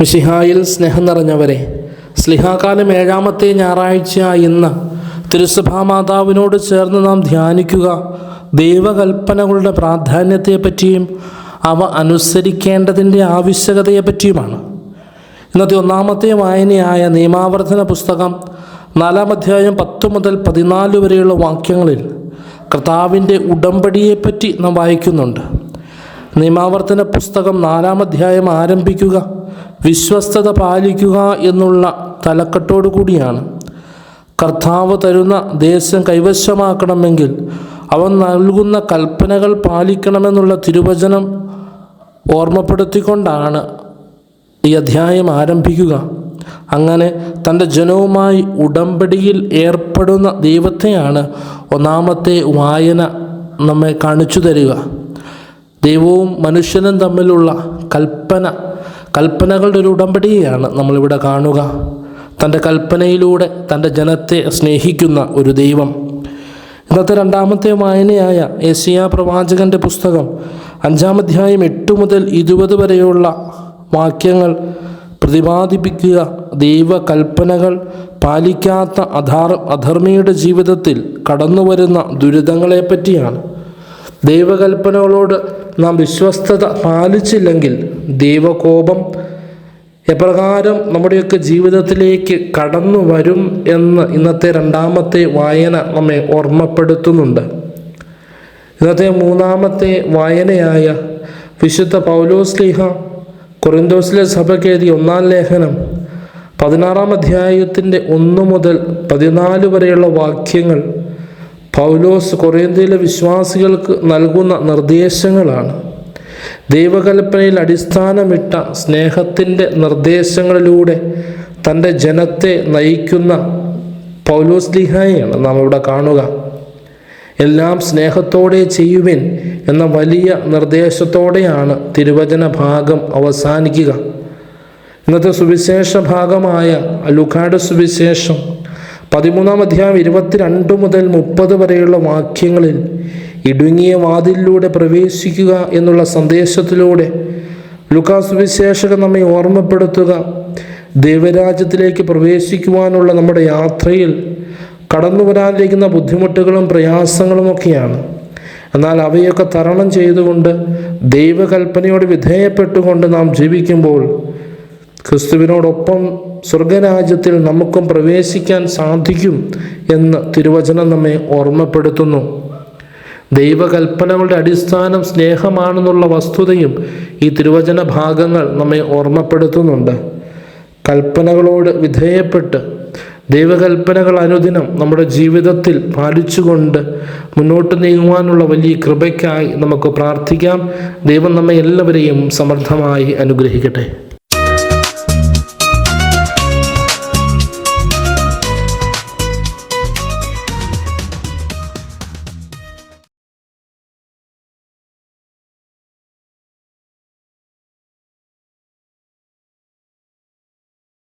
മിശിഹായിൽ സ്നേഹം നിറഞ്ഞവരെ സ്ലിഹാകാലം ഏഴാമത്തെ ഞായറാഴ്ച ഇന്ന്. തിരുസഭാ മാതാവിനോട് ചേർന്ന് നാം ധ്യാനിക്കുക. ദൈവകൽപ്പനകളുടെ പ്രാധാന്യത്തെപ്പറ്റിയും അവ അനുസരിക്കേണ്ടതിന്റെ ആവശ്യകതയെപ്പറ്റിയുമാണ്. ഇന്നത്തെ ഒന്നാമത്തെ വായനയായ നിയമാവർത്തന പുസ്തകം നാലാം അധ്യായം പത്ത് മുതൽ പതിനാല് വരെയുള്ള വാക്യങ്ങളിൽ കർത്താവിന്റെ ഉടമ്പടിയെപ്പറ്റി നാം വായിക്കുന്നുണ്ട്. നിയമാവർത്തന പുസ്തകം നാലാം അധ്യായം ആരംഭിക്കുക വിശ്വസ്തത പാലിക്കുക എന്നുള്ള തലക്കെട്ടോടു കൂടിയാണ്. കർത്താവ് തരുന്ന ദേശം കൈവശമാക്കണമെങ്കിൽ അവൻ നൽകുന്ന കൽപ്പനകൾ പാലിക്കണമെന്നുള്ള തിരുവചനം ഓർമ്മപ്പെടുത്തിക്കൊണ്ടാണ് ഈ അധ്യായം ആരംഭിക്കുക. അങ്ങനെ തന്റെ ജനവുമായി ഉടമ്പടിയിൽ ഏർപ്പെടുന്ന ദൈവത്തെയാണ് ഒന്നാമത്തെ വായന നമ്മെ കാണിച്ചു തരിക. ദൈവവും മനുഷ്യനും തമ്മിലുള്ള കൽപ്പന കൽപ്പനകളുടെ ഒരു ഉടമ്പടിയെയാണ് നമ്മളിവിടെ കാണുക. തന്റെ കൽപ്പനയിലൂടെ തന്റെ ജനത്തെ സ്നേഹിക്കുന്ന ഒരു ദൈവം. ഇന്നത്തെ രണ്ടാമത്തെ വായനയായ ഏഷ്യ പ്രവാചകന്റെ പുസ്തകം അഞ്ചാം അധ്യായം എട്ട് മുതൽ ഇരുപത് വരെയുള്ള വാക്യങ്ങൾ പ്രതിപാദിപ്പിക്കുക ദൈവകൽപ്പനകൾ പാലിക്കാത്ത അധാർ അധർമ്മിയുടെ ജീവിതത്തിൽ കടന്നുവരുന്ന ദുരിതങ്ങളെപ്പറ്റിയാണ്. ദൈവകൽപ്പനകളോട് നാം വിശ്വസ്തത പാലിച്ചില്ലെങ്കിൽ ദൈവകോപം എപ്രകാരം നമ്മുടെയൊക്കെ ജീവിതത്തിലേക്ക് കടന്നു വരും എന്ന് ഇന്നത്തെ രണ്ടാമത്തെ വായന നമ്മെ ഓർമ്മപ്പെടുത്തുന്നുണ്ട്. ഇന്നത്തെ മൂന്നാമത്തെ വായനയായ വിശുദ്ധ പൗലോസ്ലിഹ കൊറിന്തോസിലെ സഭയ്ക്ക് ഒന്നാം ലേഖനം പതിനാറാം അധ്യായത്തിന്റെ ഒന്ന് മുതൽ പതിനാല് വരെയുള്ള വാക്യങ്ങൾ പൗലോസ് കൊറിയന്തയിലെ വിശ്വാസികൾക്ക് നൽകുന്ന നിർദ്ദേശങ്ങളാണ്. ദൈവകൽപ്പനയിൽ അടിസ്ഥാനമിട്ട സ്നേഹത്തിന്റെ നിർദ്ദേശങ്ങളിലൂടെ തന്റെ ജനത്തെ നയിക്കുന്ന പൗലോസ് ലിഹായാണ് നാം ഇവിടെ കാണുക. എല്ലാം സ്നേഹത്തോടെ ചെയ്യുവിൻ. എന്ന വലിയ നിർദ്ദേശത്തോടെയാണ് തിരുവചന ഭാഗം അവസാനിക്കുക. ഇന്നത്തെ സുവിശേഷ ഭാഗമായ ലുഖാട് സുവിശേഷം പതിമൂന്നാം അധ്യായം ഇരുപത്തിരണ്ട് മുതൽ മുപ്പത് വരെയുള്ള വാക്യങ്ങളിൽ ഇടുങ്ങിയ വാതിലിലൂടെ പ്രവേശിക്കുക എന്നുള്ള സന്ദേശത്തിലൂടെ ലുക്കാസ് സുവിശേഷകൻ നമ്മെ ഓർമ്മപ്പെടുത്തുക. ദൈവരാജ്യത്തിലേക്ക് പ്രവേശിക്കുവാനുള്ള നമ്മുടെ യാത്രയിൽ കടന്നു വരാനിരിക്കുന്ന ബുദ്ധിമുട്ടുകളും പ്രയാസങ്ങളുമൊക്കെയാണ് എന്നാൽ അവയൊക്കെ തരണം ചെയ്തുകൊണ്ട് ദൈവകൽപ്പനയോട് വിധേയപ്പെട്ടുകൊണ്ട് നാം ജീവിക്കുമ്പോൾ ക്രിസ്തുവിനോടൊപ്പം സ്വർഗരാജ്യത്തിൽ നമുക്കും പ്രവേശിക്കാൻ സാധിക്കും എന്ന് തിരുവചനം നമ്മെ ഓർമ്മപ്പെടുത്തുന്നു. ദൈവകൽപ്പനകളുടെ അടിസ്ഥാനം സ്നേഹമാണെന്നുള്ള വസ്തുതയും ഈ തിരുവചന ഭാഗങ്ങൾ നമ്മെ ഓർമ്മപ്പെടുത്തുന്നുണ്ട്. കൽപ്പനകളോട് വിധേയപ്പെട്ട് ദൈവകൽപ്പനകൾ അനുദിനം നമ്മുടെ ജീവിതത്തിൽ പാലിച്ചുകൊണ്ട് മുന്നോട്ട് നീങ്ങുവാനുള്ള വലിയ കൃപയ്ക്കായി നമുക്ക് പ്രാർത്ഥിക്കാം. ദൈവം നമ്മെ എല്ലാവരെയും സമർത്ഥമായി അനുഗ്രഹിക്കട്ടെ.